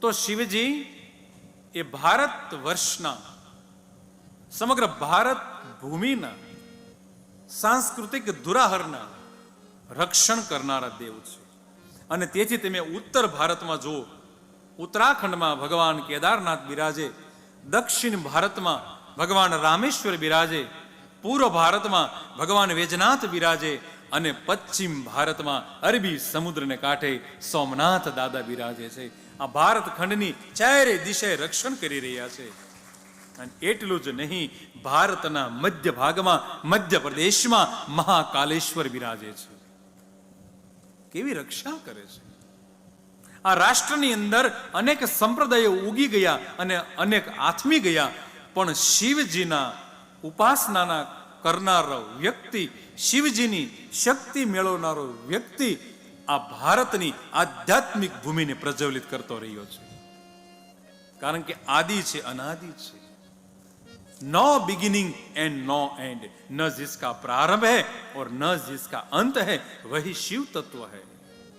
તો શિવજી એ ભારત વર્ષના, સમગ્ર ભારત ભૂમિના, સાંસ્કૃતિક દુરાહરના રક્ષણ કરનારા દેવ છે. અને તેથી તમે ઉત્તર ભારતમાં જુઓ, ઉત્તરાખંડમાં ભગવાન કેદારનાથ બિરાજે, દક્ષિણ ભારતમાં ભગવાન રામેશ્વર બિરાજે, પૂર્વ ભારતમાં ભગવાન વેજનાથ બિરાજે અને પશ્ચિમ ભારતમાં અરબી સમુદ્રને કાંઠે સોમનાથ દાદા બિરાજે છે. આ ભારત ખંડની ચારે દિશાએ રક્ષણ કરી રહ્યા છે. અને એટલું જ નહીં, ભારતના મધ્ય ભાગમાં મધ્ય પ્રદેશમાં મહાકાલેશ્વર બિરાજે છે. કેવી રક્ષા કરે છે. આ રાષ્ટ્રની અંદર અનેક સંપ્રદાયો ઉગી ગયા અને અનેક આથમી ગયા, પણ શિવજીના ઉપાસનાના करना व्यक्ति शिवजी शक्ति मेलवना व्यक्ति आ भारत आध्यात्मिक भूमि ने प्रज्वलित करते रहो कारण के आदि अनादि no beginning and no end न जिसका प्रारंभ है और न जिसका अंत है, वही शिव तत्व है.